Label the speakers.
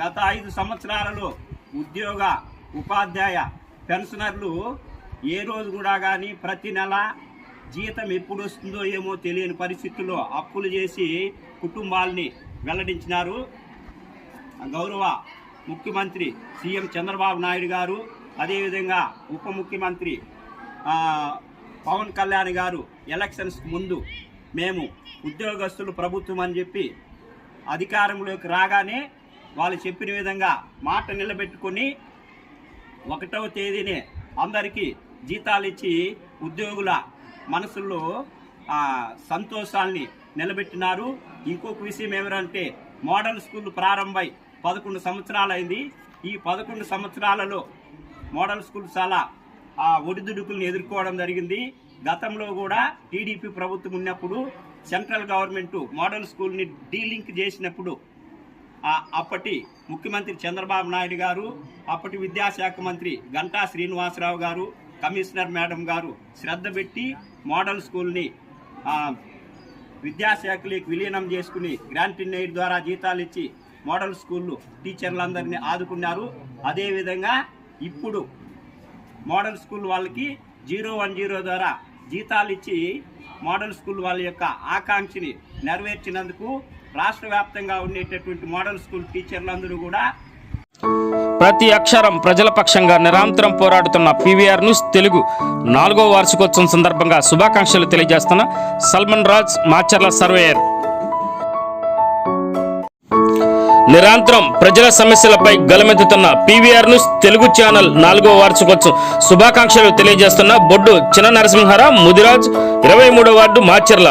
Speaker 1: గత ఐదు సంవత్సరాలలో ఉద్యోగ ఉపాధ్యాయ పెన్షనర్లు ఏ రోజు కూడా కానీ ప్రతి నెల జీతం ఎప్పుడు వస్తుందో ఏమో తెలియని పరిస్థితుల్లో అప్పులు చేసి కుటుంబాల్ని వెల్లడించినారు. గౌరవ ముఖ్యమంత్రి సీఎం చంద్రబాబు నాయుడు గారు అదేవిధంగా ఉప ముఖ్యమంత్రి పవన్ కళ్యాణ్ గారు ఎలక్షన్స్ ముందు మేము ఉద్యోగస్తులు ప్రభుత్వం అని చెప్పి అధికారంలోకి రాగానే వాళ్ళు చెప్పిన విధంగా మాట నిలబెట్టుకొని ఒకటవ తేదీనే అందరికీ జీతాలు ఇచ్చి ఉద్యోగుల మనసుల్లో సంతోషాల్ని నిలబెట్టినారు. ఇంకొక విషయం ఏమిటంటే మోడల్ స్కూల్ ప్రారంభమై పదకొండు సంవత్సరాలైంది. ఈ పదకొండు సంవత్సరాలలో మోడల్ స్కూల్ చాలా ఒడిదుడుకులను ఎదుర్కోవడం జరిగింది. గతంలో కూడా టీడీపీ ప్రభుత్వం ఉన్నప్పుడు సెంట్రల్ గవర్నమెంట్ మోడల్ స్కూల్ని డీలింక్ చేసినప్పుడు అప్పటి ముఖ్యమంత్రి చంద్రబాబు నాయుడు గారు అప్పటి విద్యాశాఖ మంత్రి గంటా శ్రీనివాసరావు గారు కమిషనర్ మేడం గారు శ్రద్ధ పెట్టి మోడల్ స్కూల్ని విద్యాశాఖలోకి విలీనం చేసుకుని గ్రాంట్ ఇన్ ఎయిడ్ ద్వారా జీతాలు ఇచ్చి మోడల్ స్కూళ్ళు టీచర్లందరినీ ఆదుకున్నారు. అదేవిధంగా ఇప్పుడు మోడల్ స్కూల్ వాళ్ళకి జీరో వన్ జీరో ద్వారా జీతాలు ఇచ్చి మోడల్ స్కూల్ వాళ్ళ యొక్క ఆకాంక్షని నెరవేర్చినందుకు రాష్ట్ర వ్యాప్తంగా ఉండేటటువంటి మోడల్ స్కూల్ టీచర్లందరూ కూడా
Speaker 2: ప్రతి అక్షరం ప్రజల పక్షంగా నిరంతరం పోరాడుతున్న పీవీఆర్ న్యూస్ తెలుగు నాలుగో వార్షికోత్సవం సందర్భంగా శుభాకాంక్షలు తెలియజేస్తున్న సల్మన్ రాజ్ మాచర్ల సర్వేయర్. నిరంతరం ప్రజల సమస్యలపై గలమెత్తుతున్న పీవీఆర్ న్యూస్ తెలుగు ఛానల్ నాలుగో వార్షికోత్సవం శుభాకాంక్షలు తెలియజేస్తున్న బొడ్డు చిన్న నరసింహారావు ముదిరాజ్ ఇరవై మూడో వార్డు మాచర్ల.